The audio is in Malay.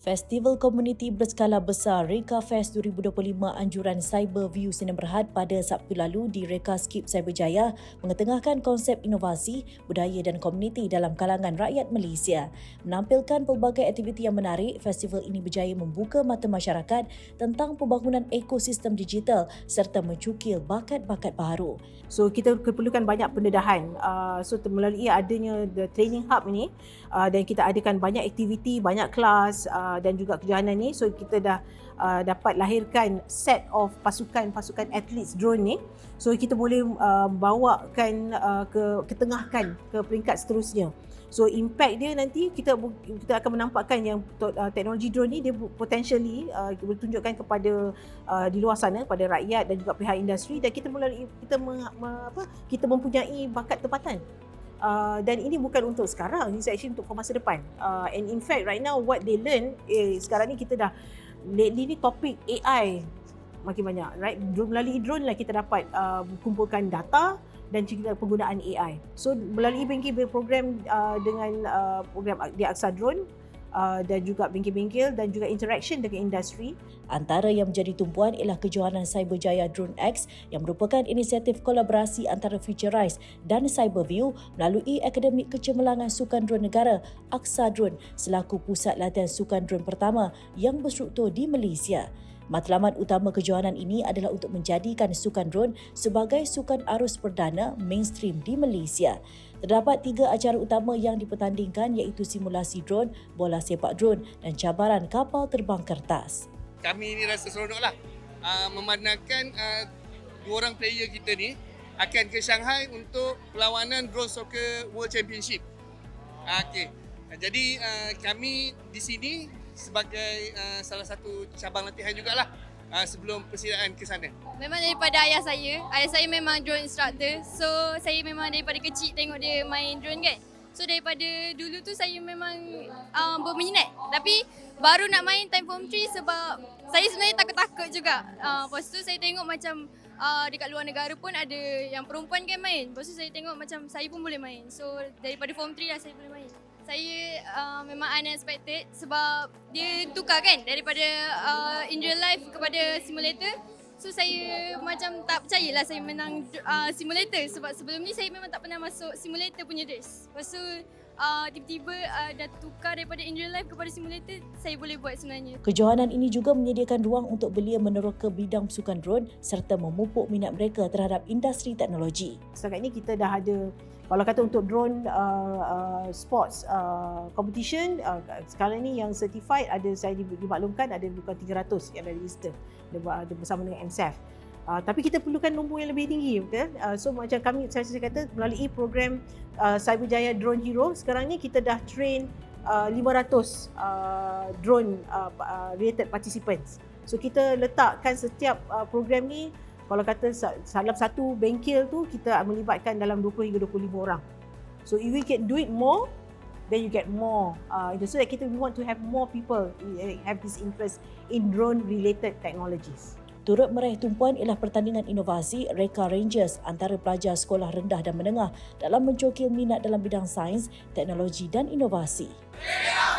Festival Komuniti Berskala Besar Reka Fest 2025 Anjuran Cyber View Sdn Berhad pada Sabtu lalu di Reka Skip Cyberjaya mengetengahkan konsep inovasi, budaya dan komuniti dalam kalangan rakyat Malaysia. Menampilkan pelbagai aktiviti yang menarik, festival ini berjaya membuka mata masyarakat tentang pembangunan ekosistem digital serta mencukil bakat-bakat baru. So kita perlukan banyak pendedahan. Uh, so melalui adanya the training hub ini uh, dan kita adakan banyak aktiviti, banyak kelas uh, dan juga kejohanan ni. So kita dah uh, dapat lahirkan set of pasukan-pasukan athletes drone ni. So kita boleh uh, bawakan uh, ke ketengahkan ke peringkat seterusnya. So impact dia nanti kita kita akan menampakkan yang uh, teknologi drone ni dia potentially uh, boleh tunjukkan kepada uh, di luar sana pada rakyat dan juga pihak industri. Dan kita melalui kita me, me, apa kita mempunyai bakat tempatan Uh, dan ini bukan untuk sekarang, ini actually untuk masa depan. Uh, and in fact, right now what they learn, eh, sekarang ni kita dah, lately ni topik AI makin banyak, right? Melalui drone lah kita dapat uh, kumpulkan data dan juga penggunaan AI. So melalui banking program uh, dengan uh, program di Aksa Drone, uh, dan juga bengkel-bengkel dan juga interaction dengan industri. Antara yang menjadi tumpuan ialah kejohanan Cyberjaya Drone X yang merupakan inisiatif kolaborasi antara Futurize dan Cyberview melalui Akademik Kecemerlangan Sukan Drone Negara Aksa Drone selaku pusat latihan sukan drone pertama yang berstruktur di Malaysia. Matlamat utama kejohanan ini adalah untuk menjadikan sukan drone sebagai sukan arus perdana mainstream di Malaysia. Terdapat tiga acara utama yang dipertandingkan iaitu simulasi drone, bola sepak drone dan cabaran kapal terbang kertas. Kami ini rasa seronoklah uh, memandangkan uh, dua orang player kita ni akan ke Shanghai untuk perlawanan Drone Soccer World Championship. Okay. Uh, jadi uh, kami di sini sebagai uh, salah satu cabang latihan jugalah uh, sebelum persediaan ke sana. Memang daripada ayah saya. Ayah saya memang drone instructor. So saya memang daripada kecil tengok dia main drone kan. So daripada dulu tu saya memang uh, berminat. Tapi baru nak main time form 3 sebab saya sebenarnya takut-takut juga. Uh, lepas tu saya tengok macam uh, dekat luar negara pun ada yang perempuan kan main. Lepas tu saya tengok macam saya pun boleh main. So daripada form 3 lah saya boleh main saya uh, memang unexpected sebab dia tukar kan daripada uh, in real life kepada simulator. So saya macam tak percayalah saya menang uh, simulator sebab sebelum ni saya memang tak pernah masuk simulator punya race. Lepas tu uh, tiba-tiba uh, dah tukar daripada in real life kepada simulator, saya boleh buat sebenarnya. Kejohanan ini juga menyediakan ruang untuk belia meneroka bidang sukan drone serta memupuk minat mereka terhadap industri teknologi. Setakat ini kita dah ada kalau kata untuk drone uh, uh, sports uh, competition uh, sekarang ni yang certified ada saya dimaklumkan ada bukan 300 yang ada register ada bersama dengan NSF. Uh, tapi kita perlukan nombor yang lebih tinggi betul? Uh, so macam kami saya, saya kata melalui program uh, Cyberjaya Drone Hero sekarang ni kita dah train uh, 500 uh, drone uh, uh, related participants. So kita letakkan setiap uh, program ni kalau kata dalam satu bengkel tu kita melibatkan dalam 20 hingga 25 orang so if we can do it more then you get more uh, so that kita we want to have more people have this interest in drone related technologies Turut meraih tumpuan ialah pertandingan inovasi Reka Rangers antara pelajar sekolah rendah dan menengah dalam mencokil minat dalam bidang sains, teknologi dan inovasi. Yeah!